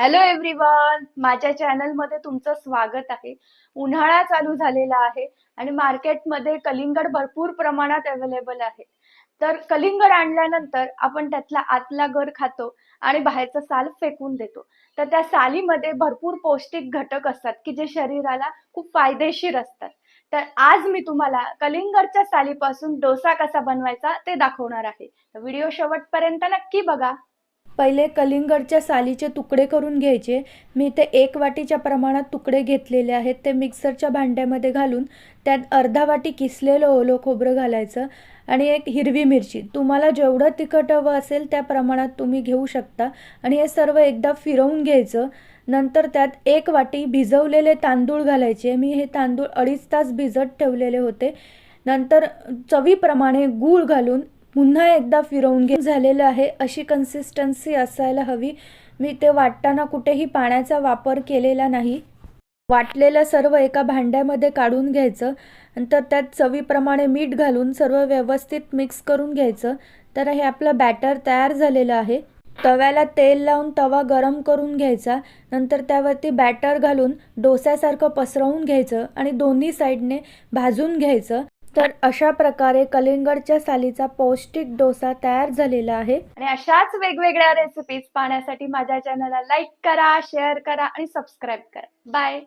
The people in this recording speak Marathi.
हॅलो एव्हरीवन माझ्या चॅनलमध्ये तुमचं स्वागत आहे. उन्हाळा चालू झालेला आहे आणि मार्केटमध्ये कलिंगड भरपूर प्रमाणात अवेलेबल आहे. तर कलिंगड आणल्यानंतर आपण त्यातला आतला गर खातो आणि बाहेरचं साल फेकून देतो. तर त्या सालीमध्ये भरपूर पौष्टिक घटक असतात की जे शरीराला खूप फायदेशीर असतात. तर आज मी तुम्हाला कलिंगडच्या सालीपासून डोसा कसा बनवायचा ते दाखवणार आहे. तर व्हिडिओ शेवटपर्यंत नक्की बघा. पहिले कलिंगडच्या सालीचे तुकडे करून घ्यायचे. मी ते एक वाटीच्या प्रमाणात तुकडे घेतलेले आहेत. ते मिक्सरच्या भांड्यामध्ये घालून त्यात अर्धा वाटी किसलेलं ओलं खोबरं घालायचं आणि एक हिरवी मिरची. तुम्हाला जेवढं तिखट हवं असेल त्या प्रमाणात तुम्ही घेऊ शकता. आणि हे सर्व एकदा फिरवून घ्यायचं. नंतर त्यात एक वाटी भिजवलेले तांदूळ घालायचे. मी हे तांदूळ अडीच तास भिजत ठेवलेले होते. नंतर चवीप्रमाणे गूळ घालून पुन्हा एकदा फिरवून घे झालेलं आहे अशी कन्सिस्टन्सी असायला हवी. मी ते वाटताना कुठेही पाण्याचा वापर केलेला नाही. वाटलेलं सर्व एका भांड्यामध्ये काढून घ्यायचं. नंतर त्यात चवीप्रमाणे मीठ घालून सर्व व्यवस्थित मिक्स करून घ्यायचं. तर हे आपलं बॅटर तयार झालेलं आहे. तव्याला तेल लावून तवा गरम करून घ्यायचा. नंतर त्यावरती बॅटर घालून डोस्यासारखं पसरवून घ्यायचं आणि दोन्ही साईडने भाजून घ्यायचं. तर अशा प्रकारे कलिंगडच्या सालीचा पौष्टिक डोसा तयार झालेला आहे. आणि अशाच वेगवेगळ्या रेसिपीज पाहण्यासाठी माझ्या चॅनलला लाईक करा शेअर करा आणि सबस्क्राईब करा. बाय